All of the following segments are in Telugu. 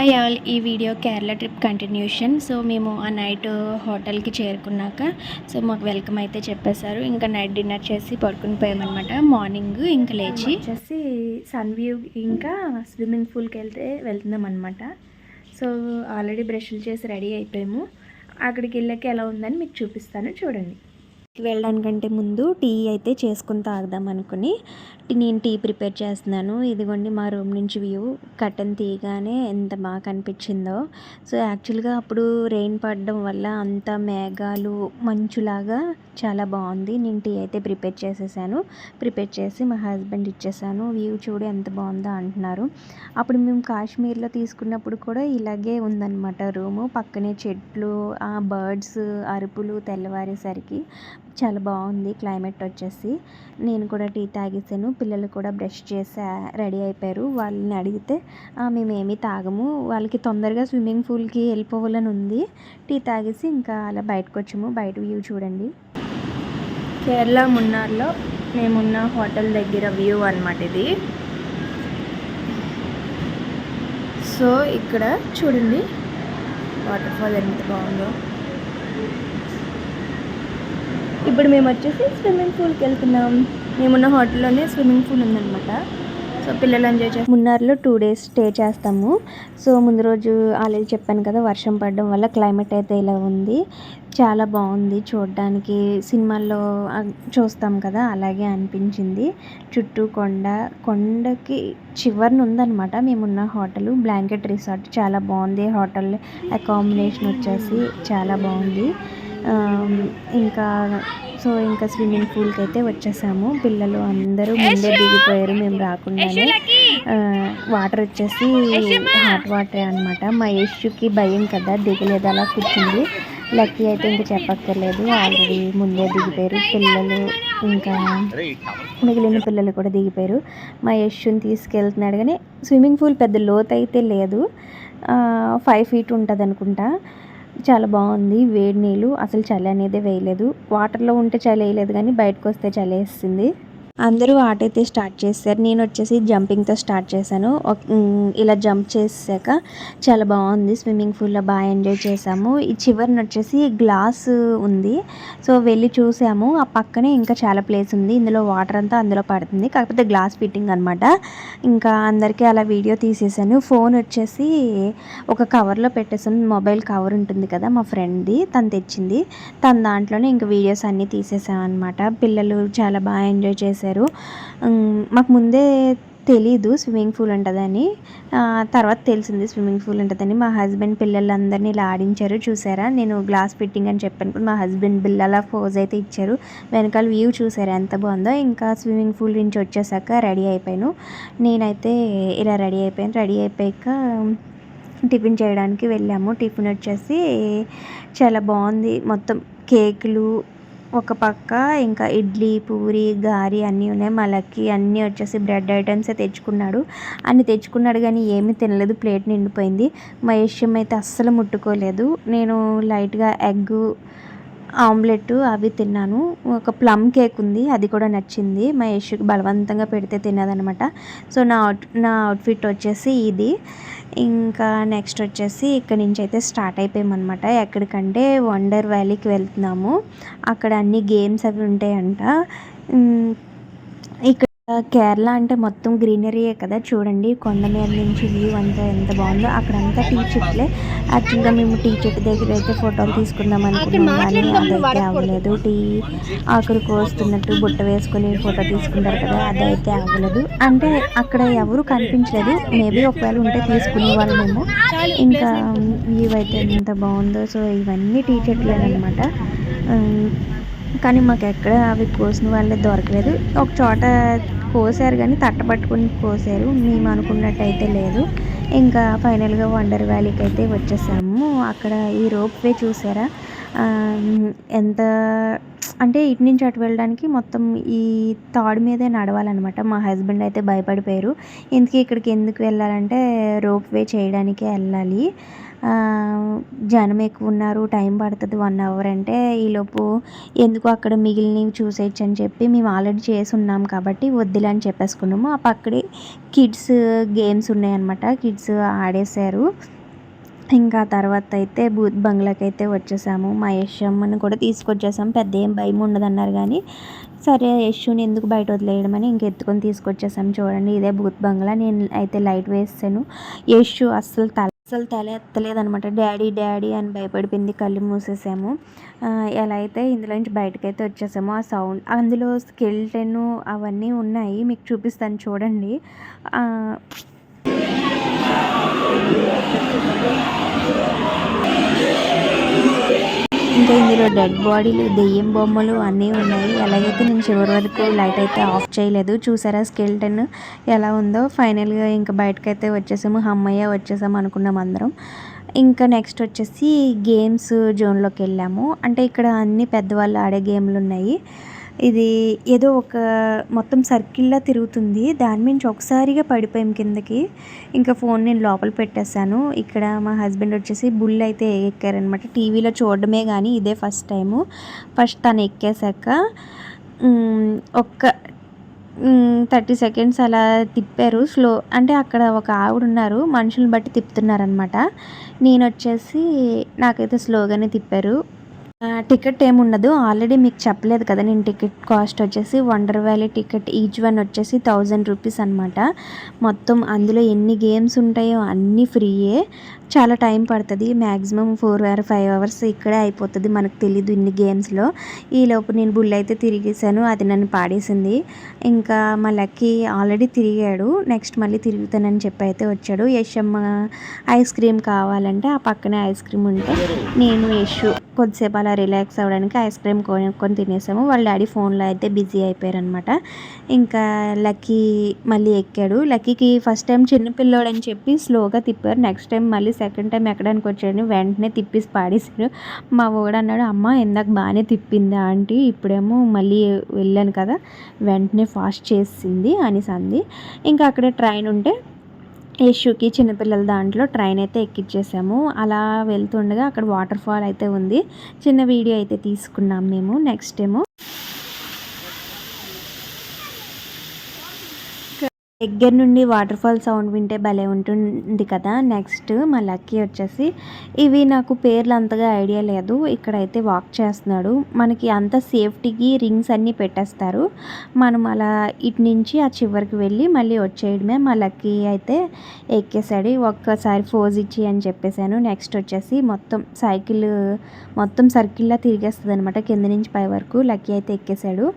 హాయ్ ఆల్ ఈ video Kerala trip continuation so మేము ఆ నైట్ హోటల్కి చేరుకున్నాక సో మాకు వెల్కమ్ అయితే చెప్పేశారు. ఇంకా నైట్ డిన్నర్ చేసి పడుకుని పోయామన్నమాట. మార్నింగ్ ఇంకా లేచి. వచ్చేసి సన్ వ్యూ ఇంకా స్విమ్మింగ్ పూల్కి వెళ్తే వెళ్తున్నాం అనమాట సో ఆల్రెడీ బ్రష్లు చేసి రెడీ అయిపోయాము. అక్కడికి వెళ్ళాక ఎలా ఉందని మీకు చూపిస్తాను. చూడండి. వెళ్ళడానికంటే ముందు టీ అయితే చేసుకుని తాగుదాం అనుకుని నేను టీ ప్రిపేర్ చేస్తున్నాను. ఇదిగోండి మా రూమ్ నుంచి వ్యూ కట్టెన్ తీయగానే ఎంత బాగా కనిపించిందో. సో యాక్చువల్గా అప్పుడు రెయిన్ పడడం వల్ల అంత మేఘాలు మంచులాగా చాలా బాగుంది. నేను టీ అయితే ప్రిపేర్ చేసేసాను. ప్రిపేర్ చేసి మా హస్బెండ్ ఇచ్చేసాను. వ్యూ చూడు ఎంత బాగుందో అంటున్నారు. అప్పుడు మేము కాశ్మీర్లో తీసుకున్నప్పుడు కూడా ఇలాగే ఉందన్నమాట రూము. పక్కనే చెట్లు ఆ బర్డ్స్ అరుపులు తెల్లవారేసరికి చాలా బాగుంది క్లైమేట్ వచ్చేసి. నేను కూడా టీ తాగేసాను. పిల్లలు కూడా బ్రష్ చేసి రెడీ అయిపోయారు. వాళ్ళని అడిగితే మేము మేమేమీ తాగము. వాళ్ళకి తొందరగా స్విమ్మింగ్ పూల్కి వెళ్ళిపోవాలని ఉంది. టీ తాగేసి ఇంకా అలా బయటకు వచ్చాము. బయట వ్యూ చూడండి. కేరళ మున్నార్లో మేమున్న హోటల్ దగ్గర వ్యూ అనమాట ఇది. సో ఇక్కడ చూడండి. వాటర్ ఫాల్ ఎంత బాగుందో. ఇప్పుడు మేము వచ్చేసి స్విమ్మింగ్ పూల్కి వెళ్తున్నాం. మేమున్న హోటల్లోనే స్విమ్మింగ్ పూల్ ఉందన్నమాట. సో పిల్లలు ఎంజాయ్ చేస్తాం మున్నార్లో టూ డేస్ స్టే చేస్తాము. సో ముందు రోజు ఆల్రెడీ చెప్పాను కదా వర్షం పడడం వల్ల క్లైమేట్ అయితే ఇలా ఉంది. చాలా బాగుంది చూడడానికి. సినిమాల్లో చూస్తాం కదా అలాగే అనిపించింది. చుట్టూ కొండ కొండకి చివరిన ఉందన్నమాట మేమున్న హోటల్. బ్లాంకెట్ రిసార్ట్ చాలా బాగుంది. హోటల్ అకామిడేషన్ వచ్చేసి చాలా బాగుంది. ఇంకా సో ఇంకా స్విమ్మింగ్ పూల్కి అయితే వచ్చేసాము. పిల్లలు అందరూ ముందే దిగిపోయారు మేము రాకుండానే. వాటర్ వచ్చేసి హాట్ వాటర్ అన్నమాట. మా యష్కి భయం కదా దిగలేదు అలా కూర్చుంది. లక్కీ అయితే ఇంకా చెప్పక్కర్లేదు ఆల్రెడీ ముందే దిగిపోయారు. పిల్లలు ఇంకా మిగిలిన పిల్లలు కూడా దిగిపోయారు. మా యష్ని తీసుకెళ్తున్నాడు కానీ స్విమ్మింగ్ పూల్ పెద్ద లోతు అయితే లేదు. ఫైవ్ ఫీట్ ఉంటుంది అనుకుంటా చాలా బాగుంది. వేడి నీళ్ళు అసలు చలి అనేది వేయలేదు. వాటర్లో ఉంటే చలి వేయలేదు కానీ బయటకు వస్తే చలి వేస్తుంది. అందరూ ఆట అయితే స్టార్ట్ చేశారు. నేను వచ్చేసి జంపింగ్తో స్టార్ట్ చేశాను. ఇలా జంప్ చేసాక చాలా బాగుంది. స్విమ్మింగ్ పూల్లో బాగా ఎంజాయ్ చేసాము ఈ చివరిన వచ్చేసి గ్లాస్ ఉంది. సో వెళ్ళి చూసాము. ఆ పక్కనే ఇంకా చాలా ప్లేస్ ఉంది. ఇందులో వాటర్ అంతా అందులో పడుతుంది. కాకపోతే గ్లాస్ ఫిట్టింగ్ అనమాట ఇంకా అందరికీ అలా వీడియో తీసేసాను. ఫోన్ వచ్చేసి ఒక కవర్లో పెట్టేసాను. మొబైల్ కవర్ ఉంటుంది కదా మా ఫ్రెండ్ది. తను తెచ్చింది. తన దాంట్లోనే ఇంకా వీడియోస్ అన్నీ తీసేసాం అనమాట పిల్లలు చాలా బాగా ఎంజాయ్ చేశారు. చేశారు. మాకు ముందే తెలీదు స్విమ్మింగ్ పూల్ ఉంటుందని. తర్వాత తెలిసింది స్విమ్మింగ్ పూల్ ఉంటుందని. మా హస్బెండ్ పిల్లలందరినీ ఇలా ఆడించారు చూసారా? నేను గ్లాస్ ఫిట్టింగ్ అని చెప్పాను మా హస్బెండ్ పిల్లల ఫోజ్ అయితే ఇచ్చారు. వెనకాల వ్యూ చూసారా ఎంత బాగుందో. ఇంకా స్విమ్మింగ్ పూల్ నుంచి వచ్చేసాక రెడీ అయిపోయాను. నేనైతే ఇలా రెడీ అయిపోయాను. రెడీ అయిపోయాక టిఫిన్ చేయడానికి వెళ్ళాము. టిఫిన్ వచ్చేసి చాలా బాగుంది. మొత్తం కేకులు ఒక పక్క ఇంకా ఇడ్లీ పూరి గారి అన్నీ ఉన్నాయి. మలకి అన్నీ వచ్చేసి బ్రెడ్ ఐటమ్సే తెచ్చుకున్నాడు. అన్నీ తెచ్చుకున్నాడు కానీ ఏమీ తినలేదు. ప్లేట్ నిండిపోయింది. మా యశ్యం అయితే అస్సలు ముట్టుకోలేదు. నేను లైట్గా ఎగ్ ఆమ్లెట్ అవి తిన్నాను. ఒక ప్లమ్ కేక్ ఉంది. అది కూడా నచ్చింది. మా బలవంతంగా పెడితే తిన్నదనమాట సో నా అవుట్ నా అవుట్ఫిట్ వచ్చేసి ఇది. ఇంకా నెక్స్ట్ వచ్చేసి ఇక్కడ నుంచి అయితే స్టార్ట్ అయిపోయామన్నమాట. ఎక్కడికంటే వండర్ వ్యాలీకి వెళ్తున్నాము. అక్కడ అన్ని గేమ్స్ అవి ఉంటాయంట. కేరళ అంటే మొత్తం గ్రీనరీయే కదా చూడండి. కొండ మీద నుంచి వ్యూ అంతా ఎంత బాగుందో. అక్కడంతా టీ చెట్లే. యాక్చువల్గా మేము టీ చెట్టు దగ్గర అయితే ఫోటోలు తీసుకుందాం అనుకున్నాం కానీ అదైతే అవ్వలేదు. టీ ఆకులు కోస్తున్నట్టు బుట్ట వేసుకొని ఫోటో తీసుకుంటారు కదా అదైతే అవ్వలేదు. అంటే అక్కడ ఎవరు కనిపించలేదు. మేబీ ఒకవేళ ఉంటే తీసుకునే వాళ్ళమేమో. ఇంకా వ్యూ అయితే ఎంత బాగుందో. సో ఇవన్నీ టీ చెట్లేనమాట కానీ మాకు ఎక్కడ అవి కోసిన వాళ్ళే దొరకలేదు. ఒక చోట కోసారు కానీ తట్టపట్టుకుని కోసారు. మేము అనుకున్నట్టయితే లేదు. ఇంకా ఫైనల్గా వండర్ వ్యాలీకి అయితే వచ్చేసాము. అక్కడ ఈ రోప్ వే చూసారా? ఎంత అంటే ఇటు నుంచి అటు వెళ్ళడానికి మొత్తం ఈ తాడు మీదే నడవాలన్నమాట. మా హస్బెండ్ అయితే భయపడిపోయారు. ఇందుకే ఇక్కడికి ఎందుకు వెళ్ళాలంటే రోప్ వే చేయడానికే వెళ్ళాలి. జనం ఎక్కువ ఉన్నారు టైం పడుతుంది వన్ అవర్ అంటే ఈలోపు ఎందుకు అక్కడ మిగిలినవి చూసేయచ్చు అని చెప్పి మేము ఆల్రెడీ చేసి ఉన్నాం కాబట్టి వద్దులే అని చెప్పేసుకున్నాము. ఆ పక్కడే కిడ్స్ గేమ్స్ ఉన్నాయన్నమాట కిడ్స్ ఆడేశారు. ఇంకా తర్వాత అయితే బూత్ బంగ్లాకి అయితే వచ్చేసాము. మా యశమ్మని కూడా తీసుకొచ్చేసాము పెద్ద ఏం భయం ఉండదన్నారు కానీ సరే యశుని ఎందుకు బయట వదిలేయడమని ఇంక ఎత్తుకొని తీసుకొచ్చేసాము చూడండి ఇదే బూత్ బంగ్లా. నేను అయితే లైట్ వేసాను యశు అస్సలు తల అస్సలు తల ఎత్తలేదనమాట డాడీ డాడీ అని భయపడిపోయింది కళ్ళు మూసేసాము. ఎలా అయితే ఇందులో నుంచి బయటకైతే వచ్చేసాము ఆ సౌండ్. అందులో స్కెల్టెన్ అవన్నీ ఉన్నాయి మీకు చూపిస్తాను చూడండి. ఇంకా ఇందులో డెడ్ బాడీలు దెయ్యం బొమ్మలు అన్నీ ఉన్నాయి. ఎలాగైతే నేను చివరి వరకు లైట్ అయితే ఆఫ్ చేయలేదు చూసారా స్కెల్టన్ ఎలా ఉందో? ఫైనల్గా ఇంకా బయటకైతే వచ్చేసాము హమ్మయ్య వచ్చేసాము అనుకున్నాం అందరం. ఇంకా నెక్స్ట్ వచ్చేసి గేమ్స్ జోన్లోకి వెళ్ళాము. అంటే ఇక్కడ అన్ని పెద్దవాళ్ళు ఆడే గేమ్లు ఉన్నాయి. ఇది ఏదో ఒక మొత్తం సర్కిల్లా తిరుగుతుంది. దాని నుంచి ఒకసారిగా పడిపోయాం కిందకి. ఇంకా ఫోన్ నేను లోపల పెట్టేశాను. ఇక్కడ మా హస్బెండ్ వచ్చేసి బుల్ అయితే ఎక్కారనమాట టీవీలో చూడడమే కానీ ఇదే ఫస్ట్ టైము. ఫస్ట్ తను ఎక్కేశాక ఒక్క థర్టీ సెకండ్స్ అలా తిప్పారు. స్లో అంటే అక్కడ ఒక ఆవిడ ఉన్నారు. మనుషులను బట్టి తిప్పుతున్నారనమాట నేను వచ్చేసి నాకైతే స్లోగానే తిప్పారు. టికెట్ ఏమి ఉండదు ఆల్రెడీ మీకు చెప్పలేదు కదా నేను టికెట్ కాస్ట్ వచ్చేసి wonder valley ticket each one వచ్చేసి థౌజండ్ రూపీస్ అనమాట మొత్తం అందులో ఎన్ని గేమ్స్ ఉంటాయో అన్నీ ఫ్రీయే. చాలా టైం పడుతుంది. Maximum four or five hours ఇక్కడే అయిపోతుంది మనకు తెలీదు ఇన్ని గేమ్స్లో. ఈలోపు నేను బుల్ అయితే తిరిగేసాను అది నన్ను పాడేసింది. ఇంకా మా లక్కీ ఆల్రెడీ తిరిగాడు. నెక్స్ట్ మళ్ళీ తిరుగుతానని చెప్పి అయితే వచ్చాడు. యశమ్మ ఐస్ క్రీమ్ కావాలంటే ఆ పక్కనే ఐస్ క్రీమ్ ఉంటే నేను యశ్ కొద్దిసేపు అలా రిలాక్స్ అవ్వడానికి ఐస్ క్రీమ్ కొనుక్కొని తినేసాము. వాళ్ళ డాడీ ఫోన్లో అయితే బిజీ అయిపోయారనమాట ఇంకా లక్కీ మళ్ళీ ఎక్కాడు. లక్కీకి ఫస్ట్ టైం చిన్నపిల్లోడు అని చెప్పి స్లోగా తిప్పారు. నెక్స్ట్ టైం మళ్ళీ సెకండ్ టైం ఎక్కడానికి వచ్చాడు వెంటనే తిప్పేసి పాడేశారు. మా వాడు అన్నాడు అమ్మ ఇందాక బాగానే తిప్పింది ఆంటీ. ఇప్పుడేమో మళ్ళీ వెళ్ళాను కదా. వెంటనే ఫాస్ట్ చేసింది అనేసి అంది. ఇంకా అక్కడ ట్రైన్ ఉంటే యశుకి చిన్నపిల్లల దాంట్లో ట్రైన్ అయితే ఎక్కించేసాము అలా వెళ్తుండగా అక్కడ వాటర్ ఫాల్ అయితే ఉంది. చిన్న వీడియో అయితే తీసుకున్నాం మేము నెక్స్ట్ ఏమో. దగ్గర నుండి వాటర్ ఫాల్ సౌండ్ వింటే భలే ఉంటుంది కదా. నెక్స్ట్ మా లక్కీ వచ్చేసి ఇవి నాకు పేర్లు అంతగా ఐడియా లేదు. ఇక్కడైతే వాక్ చేస్తున్నాడు. మనకి అంత సేఫ్టీకి రింగ్స్ అన్నీ పెట్టేస్తారు. మనం అలా ఇటు నుంచి ఆ చివరికి వెళ్ళి మళ్ళీ వచ్చేయడమే. మా లక్కీ అయితే ఎక్కేసాడు. ఒక్కసారి ఫోజ్ ఇచ్చి అని చెప్పేశాను. నెక్స్ట్ వచ్చేసి మొత్తం సైకిల్ మొత్తం సర్కిల్లా తిరిగేస్తుంది అనమాట కింద నుంచి పై వరకు లక్కీ అయితే ఎక్కేసాడు.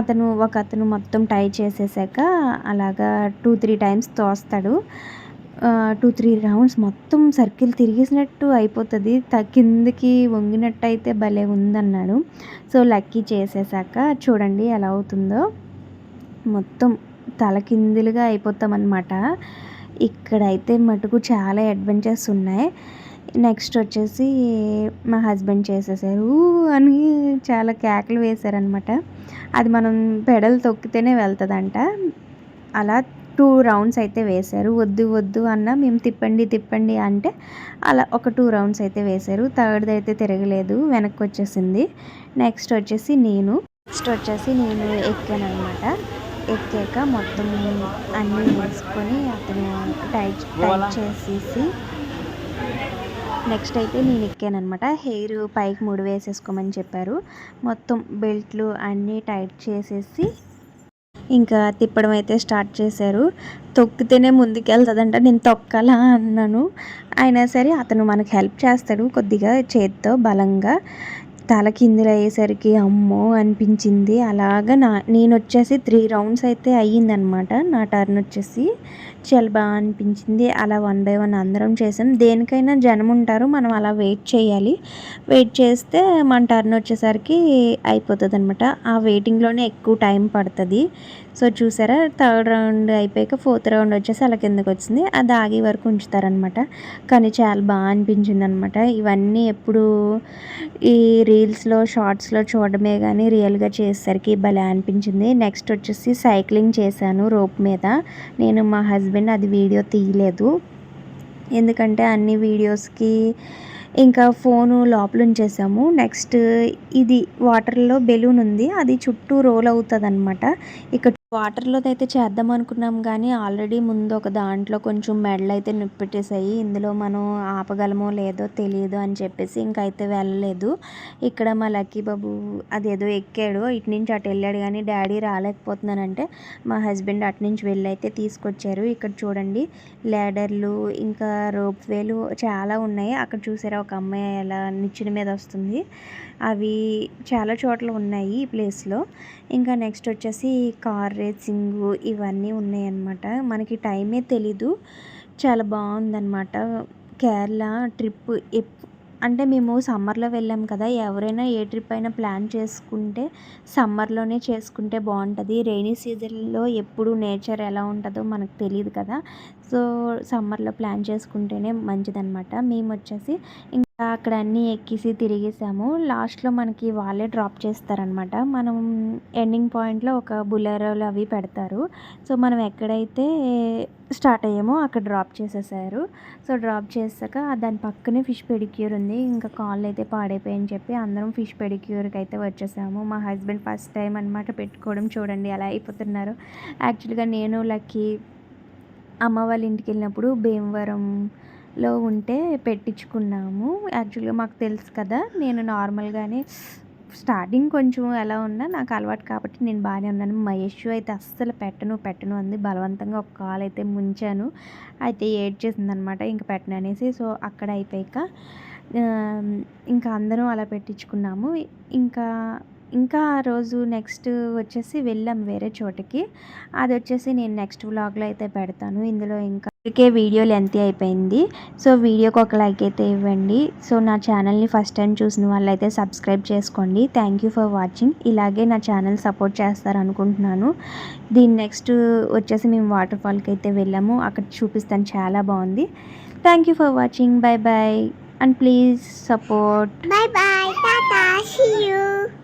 అతను ఒక అతను మొత్తం టై చేసేసాక అలాగా టూ త్రీ టైమ్స్ తోస్తాడు. టూ త్రీ రౌండ్స్ మొత్తం సర్కిల్ తిరిగేసినట్టు అయిపోతుంది. త కిందకి వంగినట్టు అయితే భలే ఉందన్నాడు. సో లక్కీ చేసేసాక చూడండి ఎలా అవుతుందో. మొత్తం తలకిందులుగా అయిపోతామన్నమాట. ఇక్కడైతే మటుకు చాలా అడ్వెంచర్స్ ఉన్నాయి. నెక్స్ట్ వచ్చేసి మా హస్బెండ్ చేసేసారు. అని చాలా కేకలు వేశారనమాట అది మనం పెడల్ తొక్కితేనే వెళ్తుందంట. అలా టూ రౌండ్స్ అయితే వేశారు. వద్దు వద్దు అన్న మేము తిప్పండి తిప్పండి అంటే అలా ఒక టూ రౌండ్స్ అయితే వేశారు. థర్డ్ అయితే తిరగలేదు వెనక్కి వచ్చేసింది. నెక్స్ట్ వచ్చేసి నేను. నెక్స్ట్ వచ్చేసి నేను ఎక్కాను అనమాట ఎక్కాక మొత్తం అన్నీ వేసుకొని అతను టైట్ టైట్ చేసేసి నెక్స్ట్ అయితే నేను ఎక్కాను అనమాట హెయిర్ పైకి ముడి వేసేసుకోమని చెప్పారు. మొత్తం బెల్ట్లు అన్నీ టైట్ చేసేసి ఇంకా తిప్పడం అయితే స్టార్ట్ చేశారు. తొక్కితేనే ముందుకెళ్తుందంట నేను తొక్కాలా అన్నాను. అయినా సరే అతను మనకు హెల్ప్ చేస్తాడు కొద్దిగా చేత్తో బలంగా. తల కిందులు అయ్యేసరికి అమ్మో అనిపించింది. అలాగా నా నేను వచ్చేసి త్రీ రౌండ్స్ అయితే అయ్యిందనమాట నా టర్న్ వచ్చేసి. చాలా బాగా అనిపించింది. అలా వన్ బై వన్ అందరం చేసాం. దేనికైనా జనం ఉంటారు. మనం అలా వెయిట్ చేయాలి. వెయిట్ చేస్తే మన టర్న్ వచ్చేసరికి అయిపోతుంది అనమాట ఆ వెయిటింగ్లోనే ఎక్కువ టైం పడుతుంది. సో చూసారా? థర్డ్ రౌండ్ అయిపోయాక ఫోర్త్ రౌండ్ వచ్చేసి అలా కిందకు వచ్చింది. అది ఆగే వరకు ఉంచుతారనమాట కానీ చాలా బాగా అనిపించింది అనమాట ఇవన్నీ ఎప్పుడు ఈ రీల్స్లో షార్ట్స్లో చూడడమే కానీ రియల్గా చేసేసరికి భలే అనిపించింది. నెక్స్ట్ వచ్చేసి సైక్లింగ్ చేశాను రోప్ మీద. నేను మా హస్బెండ్ అది వీడియో తీయలేదు. ఎందుకంటే అన్ని వీడియోస్కి ఇంకా ఫోను లోపల ఉంచేసాము నెక్స్ట్ ఇది వాటర్లో బెలూన్ ఉంది. అది చుట్టూ రోల్ అవుతుంది అనమాట ఇక్కడ వాటర్లో అయితే చేద్దాం అనుకున్నాం కానీ ఆల్రెడీ ముందు ఒక దాంట్లో కొంచెం మెడలు అయితే నొప్పెట్టేసాయి ఇందులో మనం ఆపగలమో లేదో తెలియదు అని చెప్పేసి ఇంకైతే వెళ్ళలేదు. ఇక్కడ మా లక్కీ బాబు అదేదో ఎక్కాడు. ఇటు నుంచి అటు వెళ్ళాడు కానీ డాడీ రాలేకపోతున్నానంటే మా హస్బెండ్ అటు నుంచి వెళ్ళి అయితే తీసుకొచ్చారు. ఇక్కడ చూడండి లేడర్లు ఇంకా రోప్ వేలు చాలా ఉన్నాయి. అక్కడ చూసారా ఒక అమ్మాయి అలా నిచ్చిన మీద వస్తుంది. అవి చాలా చోట్ల ఉన్నాయి ఈ ప్లేస్లో. ఇంకా నెక్స్ట్ వచ్చేసి కార్ రేసింగ్ ఇవన్నీ ఉన్నాయన్నమాట. మనకి టైమే తెలీదు. చాలా బాగుందన్నమాట. కేరళ ట్రిప్ ఎప్ అంటే మేము సమ్మర్లో వెళ్ళాం కదా ఎవరైనా ఏ ట్రిప్ అయినా ప్లాన్ చేసుకుంటే సమ్మర్లోనే చేసుకుంటే బాగుంటుంది. రైనీ సీజన్లో ఎప్పుడు నేచర్ ఎలా ఉంటుందో మనకు తెలియదు కదా. సో సమ్మర్లో ప్లాన్ చేసుకుంటేనే మంచిదన్నమాట. మేము వచ్చేసి ఇంకా అక్కడ అన్నీ ఎక్కేసి తిరిగేసాము. లాస్ట్లో మనకి వాళ్ళే డ్రాప్ చేస్తారనమాట మనం ఎండింగ్ పాయింట్లో ఒక బులెరోలు అవి పెడతారు. సో మనం ఎక్కడైతే స్టార్ట్ అయ్యామో అక్కడ డ్రాప్ చేసేసారు. సో డ్రాప్ చేసాక దాని పక్కనే ఫిష్ పెడిక్యూర్ ఉంది. ఇంకా కాళ్ళు అయితే పాడైపోయని చెప్పి అందరం ఫిష్ పెడిక్యూర్కి అయితే వచ్చేసాము. మా హస్బెండ్ ఫస్ట్ టైం అనమాట పెట్టుకోవడం చూడండి అలా అయిపోతున్నారు. యాక్చువల్గా నేను లక్కీ అమ్మ వాళ్ళ ఇంటికి వెళ్ళినప్పుడు భీమవరంలో ఉంటే పెట్టించుకున్నాము. యాక్చువల్గా మాకు తెలుసు కదా నేను నార్మల్గానే స్టార్టింగ్ కొంచెం ఎలా ఉన్నా నాకు అలవాటు కాబట్టి నేను బాగానే ఉన్నాను. మహేష్ అయితే అస్సలు పెట్టను పెట్టను అంది. బలవంతంగా ఒక కాల్ అయితే ముంచాను. అయితే ఏడ్ చేసిందనమాట ఇంకా పెట్టను అనేసి. సో అక్కడ అయిపోయాక ఇంకా అందరం అలా పెట్టించుకున్నాము. ఇంకా ఇంకా ఆ రోజు నెక్స్ట్ వచ్చేసి వెళ్ళాం వేరే చోటకి. అది వచ్చేసి నేను నెక్స్ట్ వ్లాగ్లో అయితే పెడతాను. ఇందులో ఇంకా ఇప్పటికే వీడియో లెంత్ అయిపోయింది. సో వీడియోకి ఒక లైక్ అయితే ఇవ్వండి. సో నా ఛానల్ని ఫస్ట్ టైం చూసిన వాళ్ళైతే సబ్స్క్రైబ్ చేసుకోండి. Thank you for watching. ఇలాగే నా ఛానల్ సపోర్ట్ చేస్తారు అనుకుంటున్నాను దీని నెక్స్ట్ వచ్చేసి మేము వాటర్ ఫాల్కి అయితే వెళ్ళాము. అక్కడ చూపిస్తాను. చాలా బాగుంది. Thank you for watching. Bye bye and please support. Bye bye, Tata.